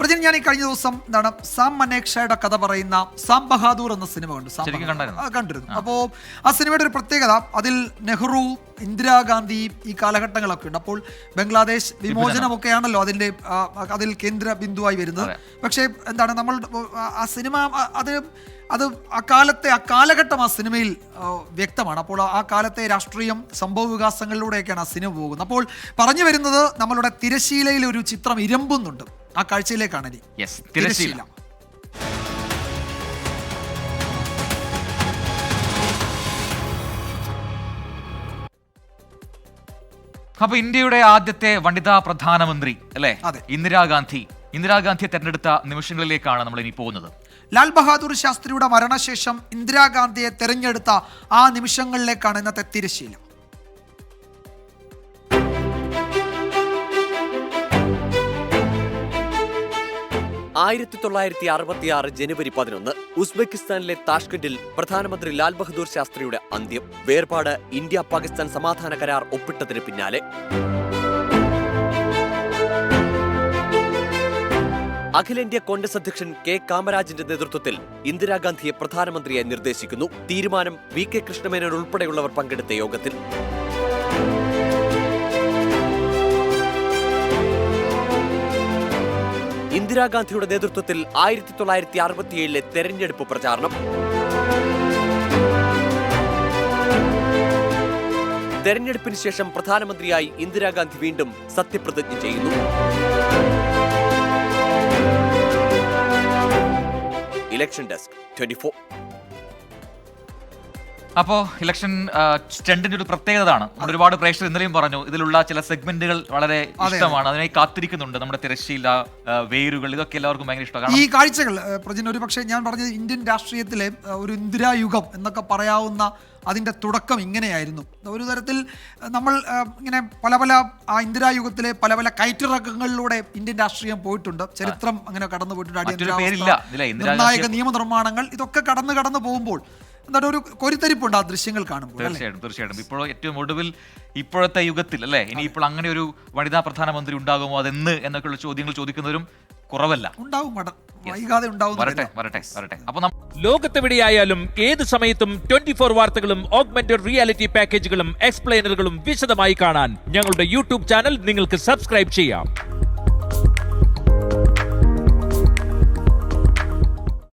പ്രജിൻ ഞാൻ ഈ കഴിഞ്ഞ ദിവസം എന്താണ് സാം മനേക്ഷയുടെ കഥ പറയുന്ന സാം ബഹാദൂർ എന്ന സിനിമ കണ്ടു. സാം ബഹാദൂർ. കണ്ടിരുന്നു. അപ്പോ ആ സിനിമയുടെ ഒരു പ്രത്യേകത അതിൽ നെഹ്റു ഇന്ദിരാഗാന്ധി ഈ കാലഘട്ടങ്ങളൊക്കെ ഉണ്ട്. അപ്പോൾ ബംഗ്ലാദേശ് വിമോചനമൊക്കെയാണല്ലോ അതിന്റെ ആ, അതിൽ കേന്ദ്ര ബിന്ദുവായി വരുന്നത്. പക്ഷേ എന്താണ് നമ്മൾ ആ- ആ സിനിമ ആ- അത് അത് ആ കാലത്തെ ആ കാലഘട്ടം ആ സിനിമയിൽ ആ, വ്യക്തമാണ്. അപ്പോൾ ആ കാലത്തെ രാഷ്ട്രീയം സംഭവ വികാസങ്ങളിലൂടെയൊക്കെയാണ് ആ സിനിമ പോകുന്നത്. അപ്പോൾ പറഞ്ഞു വരുന്നത് നമ്മളുടെ തിരശീലയിൽ ഒരു ചിത്രം ഇരമ്പുന്നുണ്ട്. ആ കാഴ്ചയിലേക്കാണ് ഇനി. തിരശ്ശീല. അപ്പൊ ഇന്ത്യയുടെ ആദ്യത്തെ വനിതാ പ്രധാനമന്ത്രി അല്ലെ? അതെ. ഇന്ദിരാഗാന്ധി. ഇന്ദിരാഗാന്ധിയെ തെരഞ്ഞെടുത്ത നിമിഷങ്ങളിലേക്കാണ് നമ്മൾ ഇനി പോകുന്നത്. ലാൽ ബഹാദൂർ ശാസ്ത്രിയുടെ മരണശേഷം ഇന്ദിരാഗാന്ധിയെ തെരഞ്ഞെടുത്ത ആ നിമിഷങ്ങളിലേക്കാണ് ഇന്നത്തെ തിരശീല ആയിരത്തി തൊള്ളായിരത്തി അറുപത്തിയാറ് ജനുവരി പതിനൊന്ന് ഉസ്ബെക്കിസ്ഥാനിലെ താഷ്കണ്ടിൽ പ്രധാനമന്ത്രി ലാൽ ബഹദൂർ ശാസ്ത്രിയുടെ അന്ത്യം. വേർപാട് ഇന്ത്യ പാകിസ്ഥാൻ സമാധാന കരാർ ഒപ്പിട്ടതിന് പിന്നാലെ. അഖിലേന്ത്യാ കോൺഗ്രസ് അധ്യക്ഷൻ കെ കാമരാജിന്റെ നേതൃത്വത്തിൽ ഇന്ദിരാഗാന്ധിയെ പ്രധാനമന്ത്രിയായി നിർദ്ദേശിക്കുന്നു. തീരുമാനം വി കെ കൃഷ്ണമേനോൻ ഉൾപ്പെടെയുള്ളവർ പങ്കെടുത്ത യോഗത്തിൽ. ഇന്ദിരാഗാന്ധിയുടെ നേതൃത്വത്തിൽ ആയിരത്തി തൊള്ളായിരത്തി അറുപത്തിയേഴിലെ തെരഞ്ഞെടുപ്പ് പ്രചാരണം. തെരഞ്ഞെടുപ്പിന് ശേഷം പ്രധാനമന്ത്രിയായി ഇന്ദിരാഗാന്ധി വീണ്ടും സത്യപ്രതിജ്ഞ ചെയ്യുന്നു. ഇലക്ഷൻ ഡെസ്ക് ട്വന്റി ഫോർ അപ്പോ ഇലക്ഷൻ സ്റ്റണ്ടിന്റെ ഒരു പ്രത്യേകതയാണ് നമ്മുടെ ഒരുപാട് പ്രേക്ഷകർ ഇന്നലെയും പറഞ്ഞു ഇതിലുള്ള ചില സെഗ്മെന്റുകൾ വളരെ ഇഷ്ടമാണ്. അതിനായി കാത്തിരിക്കുന്നുണ്ട് നമ്മുടെ തിരശ്ശീല വേരുകൾ ഇതൊക്കെ എല്ലാവർക്കും ഭയങ്കര ഇഷ്ടമാണ്. ഈ കാഴ്ചകൾ പ്രജിൻ ഒരു പക്ഷേ ഞാൻ പറഞ്ഞത് ഇന്ത്യൻ രാഷ്ട്രീയത്തിലെ ഒരു ഇന്ദിരായുഗം എന്നൊക്കെ പറയാവുന്ന അതിന്റെ തുടക്കം ഇങ്ങനെയായിരുന്നു. ഒരു തരത്തിൽ നമ്മൾ ഇങ്ങനെ പല പല ആ ഇന്ദിരായുഗത്തിലെ പല പല കയറ്റിറക്കങ്ങളിലൂടെ ഇന്ത്യൻ രാഷ്ട്രീയം പോയിട്ടുണ്ട്. ചരിത്രം അങ്ങനെ കടന്നു പോയിട്ടുണ്ട് അടിയന്തരാവസ്ഥ, നിർണായക നിയമനിർമ്മാണങ്ങൾ ഇതൊക്കെ കടന്നു കടന്നു പോകുമ്പോൾ എന്താണ് ഒരു കൊരിത്തരിപ്പുണ്ട് ആ ദൃശ്യങ്ങൾ കാണുമ്പോൾ അല്ലേ? തീർച്ചയായിട്ടും തീർച്ചയായിട്ടും. ഇപ്പോൾ ഏറ്റവും ഒടുവിൽ ഇപ്പോഴത്തെ യുഗത്തിൽ അല്ലേ? ഇനി ഇപ്പോൾ അങ്ങനെ ഒരു വനിതാ പ്രധാനമന്ത്രി ഉണ്ടാകുമോ അതെന്ന് എന്നൊക്കെയുള്ള ചോദ്യങ്ങൾ ചോദിക്കുന്നവരും കുറവല്ല. ഉണ്ടാവും മട വൈകാതെ ഉണ്ടാവും വരട്ടെ വരട്ടെ വരട്ടെ. അപ്പൊ നമ്മ ലോകത്തെവിടെയായാലും ഏത് സമയത്തും ട്വന്റി ഫോർ വാർത്തകളും ഓഗ്മെന്റഡ് റിയാലിറ്റി പാക്കേജുകളും എക്സ്പ്ലെയിനറുകളും വിശദമായി കാണാൻ ഞങ്ങളുടെ യൂട്യൂബ് ചാനൽ നിങ്ങൾക്ക് സബ്സ്ക്രൈബ് ചെയ്യാം.